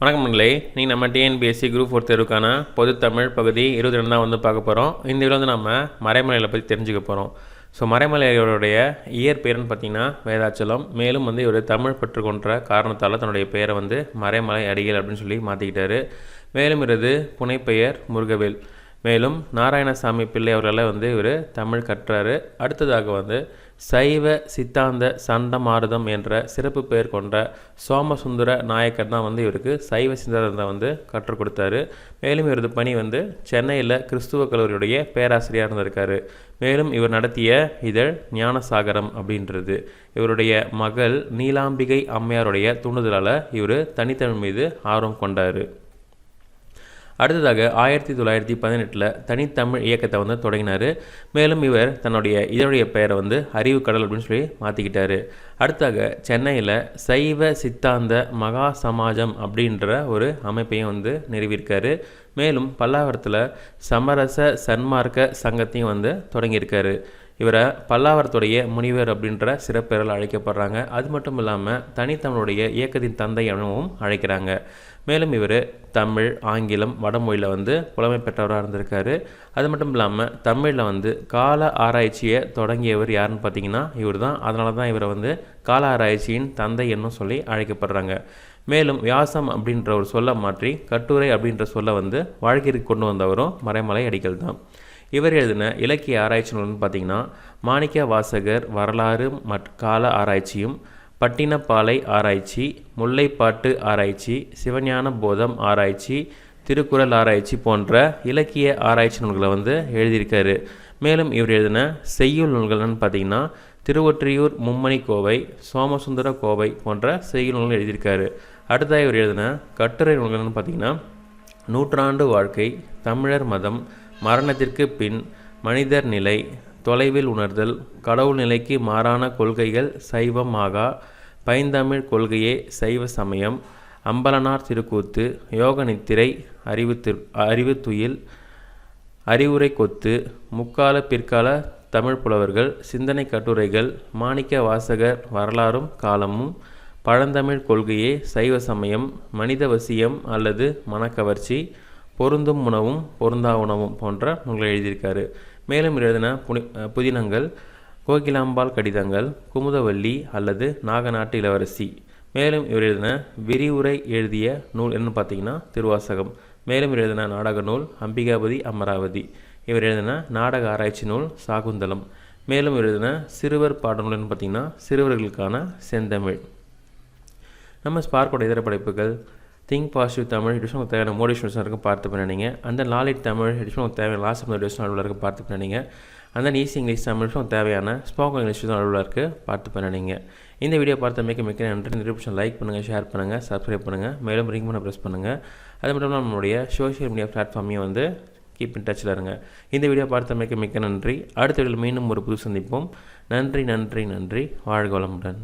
வணக்கம் நண்பர்களே நீங்கள் நம்ம டிஎன்பிஎஸ்சி குரூப் ஃபோர் தேர்வுக்கான பொது தமிழ் பகுதி இருபது ரெண்டு தான் வந்து பார்க்க போகிறோம் இந்த இதில் வந்து நம்ம மறைமலையில் பற்றி தெரிஞ்சுக்க போகிறோம் ஸோ மறைமலையோடைய இயற்பெயர்னு பார்த்தீங்கன்னா வேதாச்சலம் மேலும் வந்து இவர் தமிழ் பெற்றுக்கொன்ற காரணத்தால் தன்னுடைய பெயரை வந்து மறைமலை அடிகள் அப்படின்னு சொல்லி மாற்றிக்கிட்டாரு மேலும் இருது புனைப்பெயர் முருகவேல். மேலும் நாராயணசாமி பிள்ளை அவர்களை வந்து இவர் தமிழ் கற்றாரு. அடுத்ததாக வந்து சைவ சித்தாந்த சண்டமாரதம் என்ற சிறப்பு பெயர் கொண்ட சோமசுந்தர நாயக்கர் தான் வந்து இவருக்கு சைவ சித்தாந்தத்தை வந்து கற்றுக் கொடுத்தாரு. மேலும் இவரது பணி வந்து சென்னையில் கிறிஸ்துவ கல்லூரியுடைய பேராசிரியராக இருந்திருக்காரு. மேலும் இவர் நடத்திய இதழ் ஞானசாகரம் அப்படின்றது. இவருடைய மகள் நீலாம்பிகை அம்மையாருடைய தூண்டுதலால் இவர் தனித்தமிழ் மீது ஆர்வம் கொண்டார். அடுத்ததாக ஆயிரத்தி தொள்ளாயிரத்தி பதினெட்டில் தனித்தமிழ் இயக்கத்தை வந்து தொடங்கினார். மேலும் இவர் தன்னுடைய இதனுடைய பெயரை வந்து அறிவு கடல் அப்படின்னு சொல்லி மாற்றிக்கிட்டாரு அடுத்ததாக சென்னையில் சைவ சித்தாந்த மகா சமாஜம் அப்படின்ற ஒரு அமைப்பையும் வந்து நிறுவியிருக்காரு. மேலும் பல்லாவரத்தில் சமரச சன்மார்க்க சங்கத்தையும் வந்து தொடங்கியிருக்காரு. இவரை பல்லாவரத்துடைய முனிவர் அப்படின்ற சிறப்பெயரால் அழைக்கப்படுறாங்க. அது மட்டும் இல்லாமல் தனித்தமிழுடைய இயக்கத்தின் தந்தை எனவும் அழைக்கிறாங்க. மேலும் இவர் தமிழ் ஆங்கிலம் வடமொழியில் வந்து புலமை பெற்றவராக இருந்திருக்காரு. அது மட்டும் இல்லாமல் தமிழில் வந்து கால ஆராய்ச்சியை தொடங்கியவர் யாருன்னு பார்த்தீங்கன்னா இவர் தான் அதனால தான் இவரை வந்து கால ஆராய்ச்சியின் தந்தை என்னும் சொல்லி அழைக்கப்படுறாங்க. மேலும் வியாசம் அப்படின்ற ஒரு சொல்லை மாற்றி கட்டுரை அப்படின்ற சொல்லை வந்து வாழ்க்கைக்கு கொண்டு வந்தவரும் மறைமலை அடிகள் தான் இவர் எழுதின இலக்கிய ஆராய்ச்சி நூல்னு பார்த்தீங்கன்னா மாணிக்க வாசகர் வரலாறு மற் கால ஆராய்ச்சியும் பட்டினப்பாலை ஆராய்ச்சி முல்லைப்பாட்டு ஆராய்ச்சி சிவஞான போதம் ஆராய்ச்சி திருக்குறள் ஆராய்ச்சி போன்ற இலக்கிய ஆராய்ச்சி நூல்களை வந்து எழுதியிருக்காரு. மேலும் இவர் எழுதின செய்யுள் நூல்கள்னு பார்த்தீங்கன்னா திருவொற்றியூர் மும்மணி கோவை சோமசுந்தர கோவை போன்ற செய்யுள் நூல்கள் எழுதியிருக்காரு. அடுத்ததாக இவர் எழுதின கட்டுரை நூல்கள்னு பார்த்தீங்கன்னா நூற்றாண்டு வாழ்க்கை தமிழர் மதம் மரணத்திற்கு பின் மனிதர் நிலை தொலைவில் உணர்தல் கடவுள் நிலைக்கு மாறான கொள்கைகள் சைவம் ஆகா பைந்தமிழ் கொள்கையே சைவ சமயம் அம்பலனார் திருக்கூத்து யோக நித்திரை அறிவு திரு அறிவுரை கொத்து முக்கால பிற்கால தமிழ் புலவர்கள் சிந்தனை கட்டுரைகள் மாணிக்க வாசகர் வரலாறும் காலமும் பழந்தமிழ் கொள்கையே சைவ சமயம் மனிதவசியம் அல்லது மனக்கவர்ச்சி பொருந்தும் உணவும் பொருந்தா உணவும் போன்ற நூல்களை எழுதியிருக்காரு. மேலும் எழுதின புனி புதினங்கள் கோகிலாம்பாள் கடிதங்கள் குமுதவல்லி அல்லது நாகநாட்டு இளவரசி. மேலும் இவர் எழுதின விரிவுரை எழுதிய நூல் என்னன்னு பார்த்தீங்கன்னா திருவாசகம். மேலும் எழுதின நாடக நூல் அம்பிகாபதி அமராவதி. இவர் எழுதின நாடக ஆராய்ச்சி நூல் சாகுந்தலம். மேலும் எழுதின சிறுவர் பாடநூல்னு பார்த்தீங்கன்னா சிறுவர்களுக்கான செந்தமிழ். நம்ம ஸ்பார்க்கோட இதர படைப்புகள் திங்க் பாசிட்டிவ் தமிழ் எடிஷன் உங்களுக்கு தேவையான மோட்டிவேஷன் இருக்கும் பார்த்து பண்ணிங்க அந்த நாலேஜ் தமிழ் எடிஷன் உங்களுக்கு தேவையான லாஸ்ட் தமிழ் எடிஷன் அளவில் இருக்குது பார்த்து பண்ணிங்க அந்த ஈஸி இங்கிலீஷ் தமிழ் தேவையான ஸ்போக்கன் இங்கிலீஷ் அளவில் இருக்குது பார்த்து பண்ணிங்க இந்த வீடியோ பார்த்த மிக்க மிக்க நன்றி. நிரூபிஷன் லைக் பண்ணுங்கள் ஷேர் பண்ணுங்கள் சப்ஸ்கிரைப் பண்ணுங்கள் மேலும் ரிங் பண்ண ப்ரெஸ் பண்ணுங்கள் அது மட்டும் இல்லாமல் நம்மளுடைய சோஷியல் மீடியா பிளாட்ஃபார்மையும் வந்து கீப் இன் டச்சில் இருங்க. இந்த வீடியோ பார்த்த மிக்க மிக்க நன்றி. அடுத்த வீடியோவில் மீண்டும் ஒரு புது சந்திப்போம். நன்றி நன்றி நன்றி. வாழ்க வளமுடன்.